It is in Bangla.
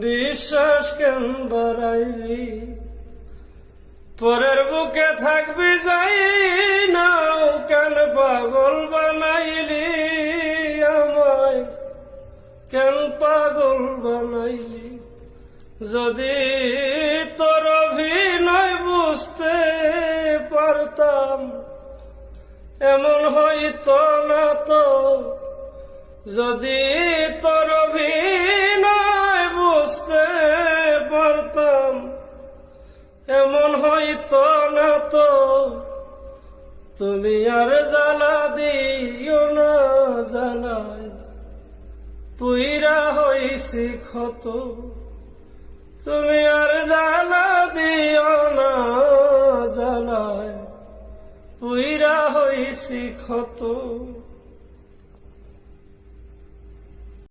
বিশ্বাস কেন বাড়াইলি? পরের বুকে থাকবি যাই না কেন পাগল বানাইলি আমায়? কেন পাগল বানাইলি? যদি তোর অভিনয় বুঝতে পারতাম, এমন হইতো না তো। যদি তোর এমন হইতো না তো। তুমি আর জ্বালা দিও না জ্বালায়। পুইরা হইছি ক্ষত। তুমি আর জ্বালা দিও না জ্বালায়। পুইরা হইছি ক্ষত।